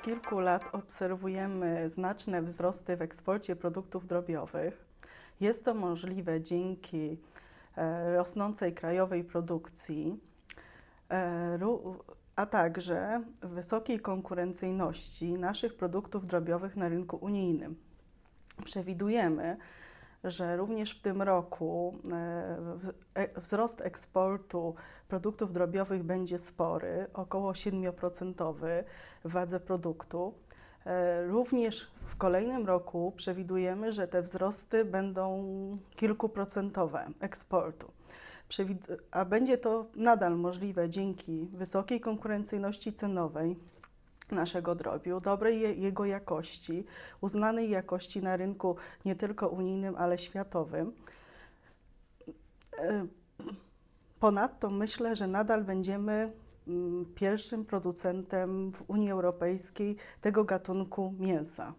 Od kilku lat obserwujemy znaczne wzrosty w eksporcie produktów drobiowych. Jest to możliwe dzięki e, rosnącej krajowej produkcji, e, a także wysokiej konkurencyjności naszych produktów drobiowych na rynku unijnym. Przewidujemy, że również w tym roku e, e, wzrost eksportu produktów drobiowych będzie spory, około 7% w wadze produktu. E, Również w kolejnym roku przewidujemy, że te wzrosty będą kilkuprocentowe eksportu. A będzie to nadal możliwe dzięki wysokiej konkurencyjności cenowej naszego drobiu, dobrej je- jego jakości, uznanej jakości na rynku nie tylko unijnym, ale światowym. E, Ponadto myślę, że nadal będziemy mm, pierwszym producentem w Unii Europejskiej tego gatunku mięsa.